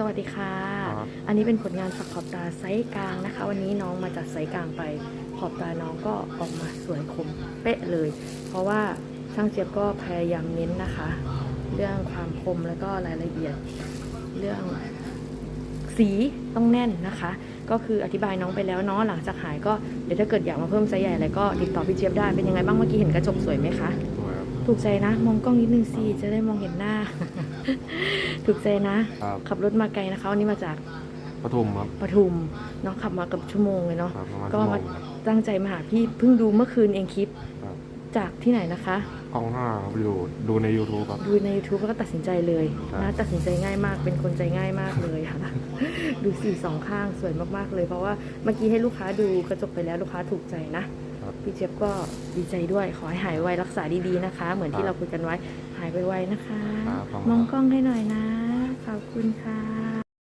สวัสดีค่ะครับอันนี้เป็นผลงานฝักขอบตาไซส์กลางนะคะ วันนี้น้องมาจากไซส์กลางไป ขอบตาน้องก็ออกมาสวยคมเป๊ะเลย เพราะว่าช่างเจี๊ยบก็พยายามเน้นนะคะ เรื่องความคมแล้วก็รายละเอียด เรื่องสีต้องแน่นนะคะ ก็คืออธิบายน้องไปแล้วเนาะหลังจากหายก็เดี๋ยวถ้าเกิดอยากมาเพิ่มไซส์ใหญ่อะไรก็ติดต่อพี่เจี๊ยบได้เป็นยังไงบ้างเมื่อกี้เห็นกระจกสวยไหมคะสวยครับ ถูกใจนะ มองกล้องนิดนึงสิจะได้มองเห็นหน้า ถูกใจนะ ครับ ขับรถมาไกลนะคะวันนี้มาจากปทุมครับ ปทุมน้องขับมาเกับชั่วโมงเลยเนาะครับประมาณก็ชั่วโมมางครับ ตั้งใจมาหาพี่เพิ่งดูเมื่อคืนเองคลิปครับ จากที่ไหนนะคะกล้องห้าครับอยู่ดูใน YouTube ครับ ดูใน YouTube แล้วก็ตัดสินใจเลยครับ นะตัดสินใจง่ายมากเป็นคนใจง่ายมากเลยค่ะ ดูสีสองข้างสวยมากๆเลย เพราะว่าเมื่อกี้ให้ลูกค้าดูกระจกไปแล้วลูกค้าถูกใจนะครับ พี่เจี๊ยบก็ดีใจด้วย ขอให้หายไวรักษาดีๆนะคะ เหมือนที่ครัเราบคุยกันไว้หายไวๆนะคะครับขอบคุณมองครับกล้องให้หน่อยนะ ขอบคุณค่ะ